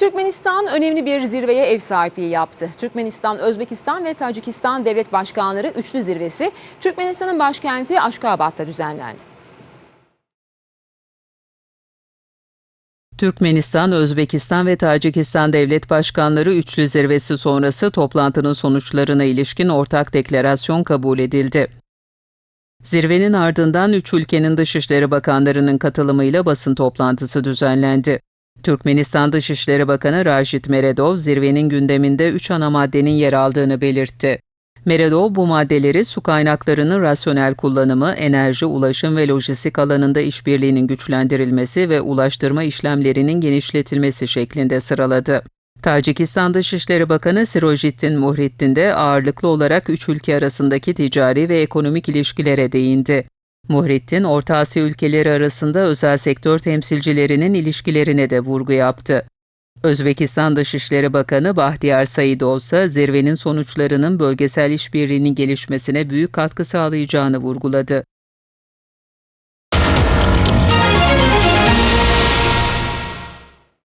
Türkmenistan önemli bir zirveye ev sahipliği yaptı. Türkmenistan, Özbekistan ve Tacikistan devlet başkanları üçlü zirvesi Türkmenistan'ın başkenti Aşkabat'ta düzenlendi. Türkmenistan, Özbekistan ve Tacikistan devlet başkanları üçlü zirvesi sonrası toplantının sonuçlarına ilişkin ortak deklarasyon kabul edildi. Zirvenin ardından üç ülkenin dışişleri bakanlarının katılımıyla basın toplantısı düzenlendi. Türkmenistan Dışişleri Bakanı Raşit Meredov, zirvenin gündeminde üç ana maddenin yer aldığını belirtti. Meredov bu maddeleri su kaynaklarının rasyonel kullanımı, enerji, ulaşım ve lojistik alanında işbirliğinin güçlendirilmesi ve ulaştırma işlemlerinin genişletilmesi şeklinde sıraladı. Tacikistan Dışişleri Bakanı Sirojittin Muhriddin de ağırlıklı olarak üç ülke arasındaki ticari ve ekonomik ilişkilere değindi. Muhriddin, Orta Asya ülkeleri arasında özel sektör temsilcilerinin ilişkilerine de vurgu yaptı. Özbekistan Dışişleri Bakanı Bahtiyar Saidov ise zirvenin sonuçlarının bölgesel işbirliğinin gelişmesine büyük katkı sağlayacağını vurguladı.